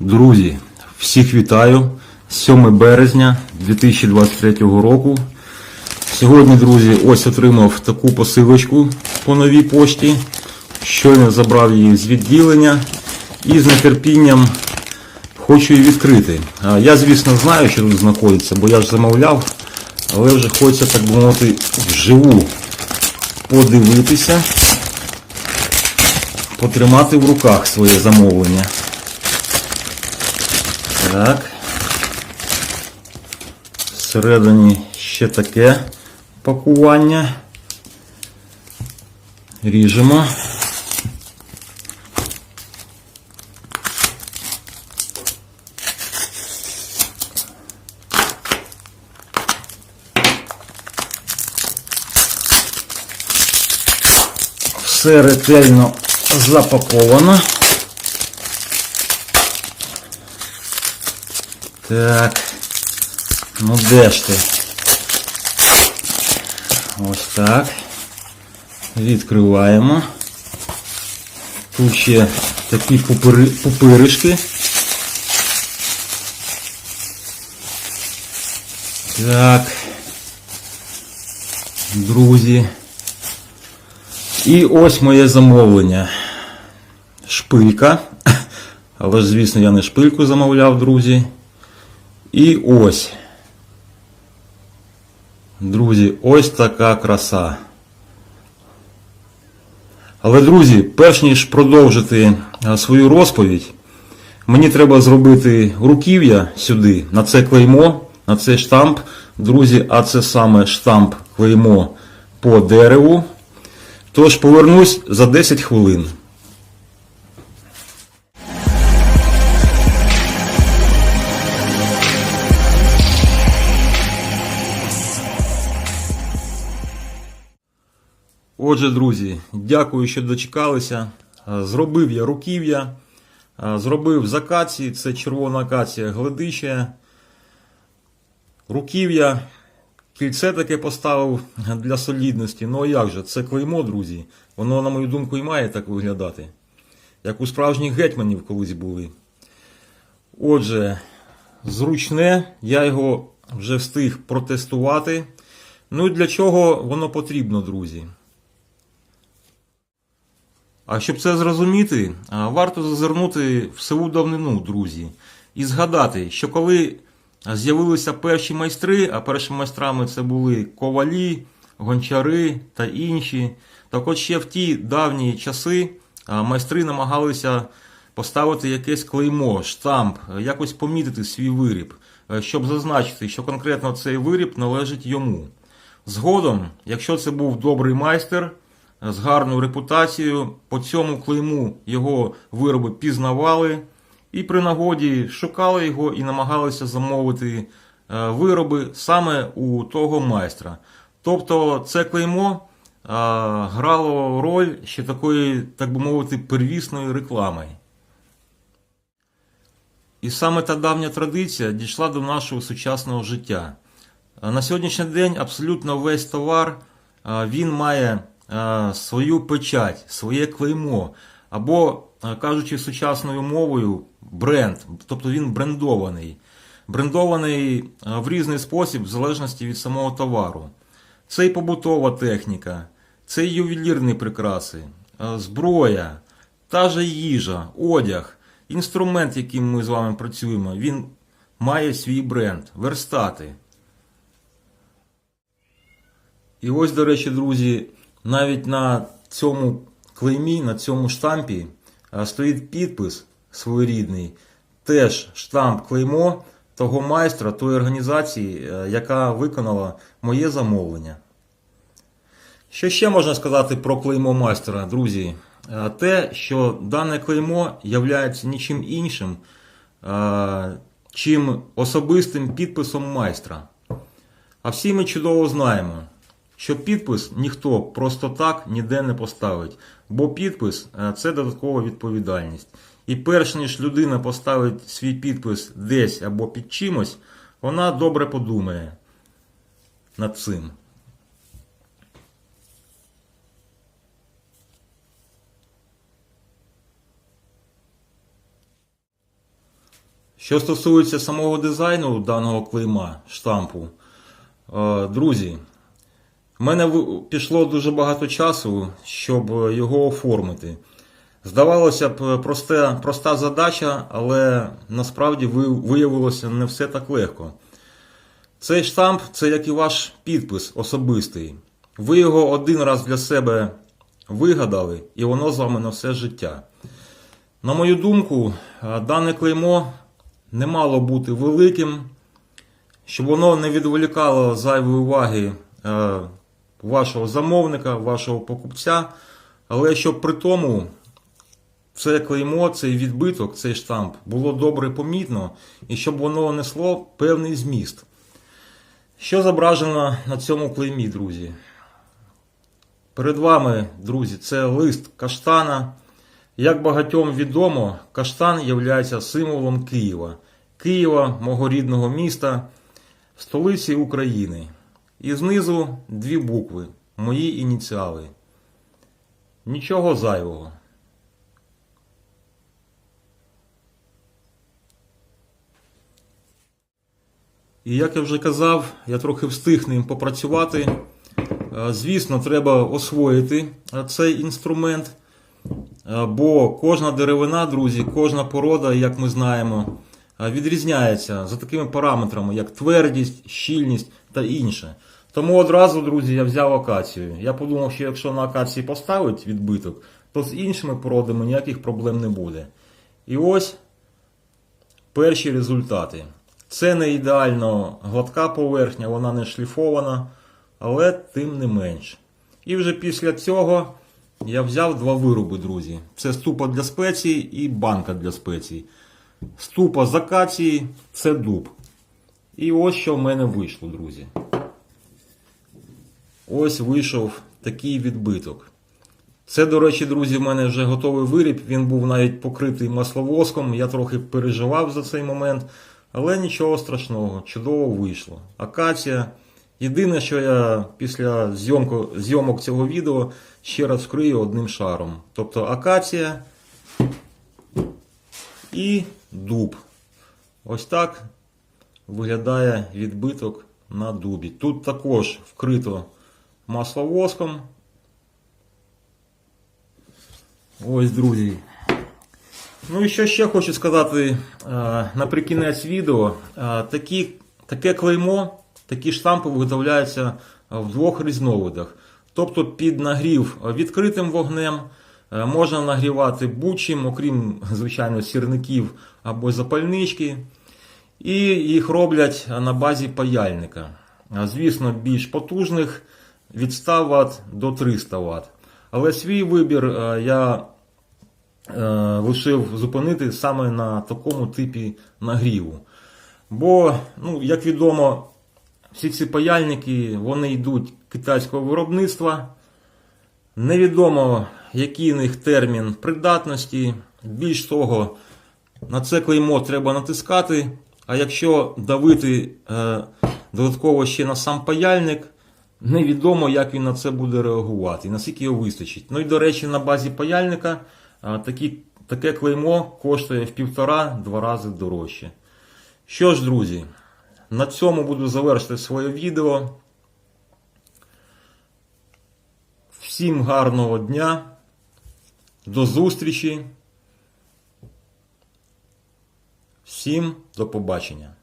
Друзі, всіх вітаю. 7 березня 2023 року. Сьогодні, друзі, ось отримав таку посилочку по новій пошті. Щойно забрав її з відділення і з нетерпінням хочу її відкрити. Я, звісно, знаю, що тут знаходиться, бо я ж замовляв, але вже хочеться, так би мовити, вживу подивитися, потримати в руках своє замовлення. Так. Всередині ще таке пакування. Ріжемо. Все ретельно запаковано. Так. Ну де ж ти? Ось так. Відкриваємо. Тут ще такі пупири, пупиришки. Так. Друзі. І ось моє замовлення. Шпилька. Але звісно, я не шпильку замовляв, друзі. І ось. Друзі, ось така краса. Але, друзі, перш ніж продовжити свою розповідь, мені треба зробити руків'я сюди, на це клеймо, на цей штамп. Друзі, а це саме штамп клеймо по дереву. Тож повернусь за 10 хвилин. Отже, друзі, дякую, що дочекалися. Е, Зробив я руків'я, е, зробив з акації, це червона акація гледича. Руків'я, кільце таке поставив для солідності. Ну а як же, це клеймо, друзі. Воно, на мою думку, і має так виглядати. Як у справжніх гетьманів колись були. Отже, зручне, я його вже встиг протестувати. Ну і для чого воно потрібно, друзі? А щоб це зрозуміти, варто зазирнути в сиву давнину, друзі, і згадати, що коли з'явилися перші майстри, а першими майстрами це були ковалі, гончари та інші, так от ще в ті давні часи майстри намагалися поставити якесь клеймо, штамп, якось помітити свій виріб, е, щоб зазначити, що конкретно цей виріб належить йому. Згодом, якщо це був добрий майстер, з гарною репутацією. По цьому клейму його вироби пізнавали і при нагоді шукали його і намагалися замовити е, вироби саме у того майстра. Тобто це клеймо е, грало роль ще такої, так би мовити, первісної реклами. І саме та давня традиція дійшла до нашого сучасного життя. Е, На сьогоднішній день абсолютно весь товар він має свою печать, своє клеймо, або, е, кажучи сучасною мовою, бренд, тобто він брендований. Брендований е, в різний спосіб, в залежності від самого товару. Це і побутова техніка, це і ювелірні прикраси, е, зброя, та же їжа, одяг, інструмент, яким ми з вами працюємо, він має свій бренд, верстати. І ось, до речі, друзі, навіть на цьому клеймі, на цьому штампі стоїть підпис своєрідний, теж штамп клеймо того майстра, тої організації, е, яка виконала моє замовлення. Що ще можна сказати про клеймо майстра, друзі? Е, Те, що дане клеймо являється нічим іншим, е, чим особистим підписом майстра. А всі ми чудово знаємо, що підпис ніхто просто так ніде не поставить, бо підпис е, це додаткова відповідальність. І перш ніж людина поставить свій підпис десь або під чимось, вона добре подумає над цим. Що стосується самого дизайну даного клейма, штампу, е, друзі, в мене пішло дуже багато часу, щоб його оформити. Здавалося б, проста, проста задача, але насправді виявилося не все так легко. Цей штамп це як і ваш підпис особистий. Ви його один раз для себе вигадали, і воно з вами на все життя. На мою думку, дане клеймо не мало бути великим, щоб воно не відволікало зайвої уваги вашого замовника, вашого покупця, але щоб при тому це клеймо, цей відбиток, цей штамп було добре помітно і щоб воно несло певний зміст. Що зображено на цьому клеймі, друзі? Перед вами, друзі, це лист каштана. Як багатьом відомо, каштан є символом Києва, Києва, мого рідного міста, столиці України. І знизу дві букви, мої ініціали. Нічого зайвого. І як я вже казав, я трохи встиг ним попрацювати. Е, Звісно, треба освоїти е, цей інструмент, е, бо кожна деревина, друзі, кожна порода, як ми знаємо, відрізняється за такими параметрами, як твердість, щільність та інше. Тому одразу, друзі, я взяв акацію. Я подумав, що якщо на акації поставить відбиток, то з іншими породами ніяких проблем не буде. І ось перші результати. Це не ідеально гладка поверхня, вона не шліфована, але тим не менш. І вже після цього я взяв два вироби, друзі. Це ступа для спецій і банка для спецій. Ступа з акації це дуб. І ось що в мене вийшло, друзі. Ось вийшов такий відбиток. Це, до речі, друзі, в мене вже готовий виріб. Він був навіть покритий масловоском. Я трохи переживав за цей момент, але нічого страшного, чудово вийшло. Акація. Єдине, що я після зйомок цього відео ще раз вкрию одним шаром. Тобто акація і дуб. Ось так виглядає відбиток на дубі. Тут також вкрито масловоском. Ось, друзі. Ну і що ще хочу сказати е, наприкінець відео. Е, Такі, таке клеймо, такі штампи виготовляються в двох різновидах. Тобто під нагрів відкритим вогнем можна нагрівати будь-чим, окрім, звичайно, сірників або запальнички. І їх роблять на базі паяльника. Звісно, більш потужних від 100 Вт до 300 Вт. Але свій вибір е, я е, лишив зупинити саме на такому типі нагріву. Бо, ну, як відомо, всі ці паяльники вони йдуть китайського виробництва. Невідомо, який у них термін придатності. Більш того, на це клеймо треба натискати. А якщо давити е, додатково ще на сам паяльник, невідомо, як він на це буде реагувати і наскільки його вистачить. Ну і до речі, на базі паяльника е, такі, таке клеймо коштує в півтора-два рази дорожче. Що ж, друзі, на цьому буду завершити своє відео. Всім гарного дня. До зустрічі. Всім до побачення.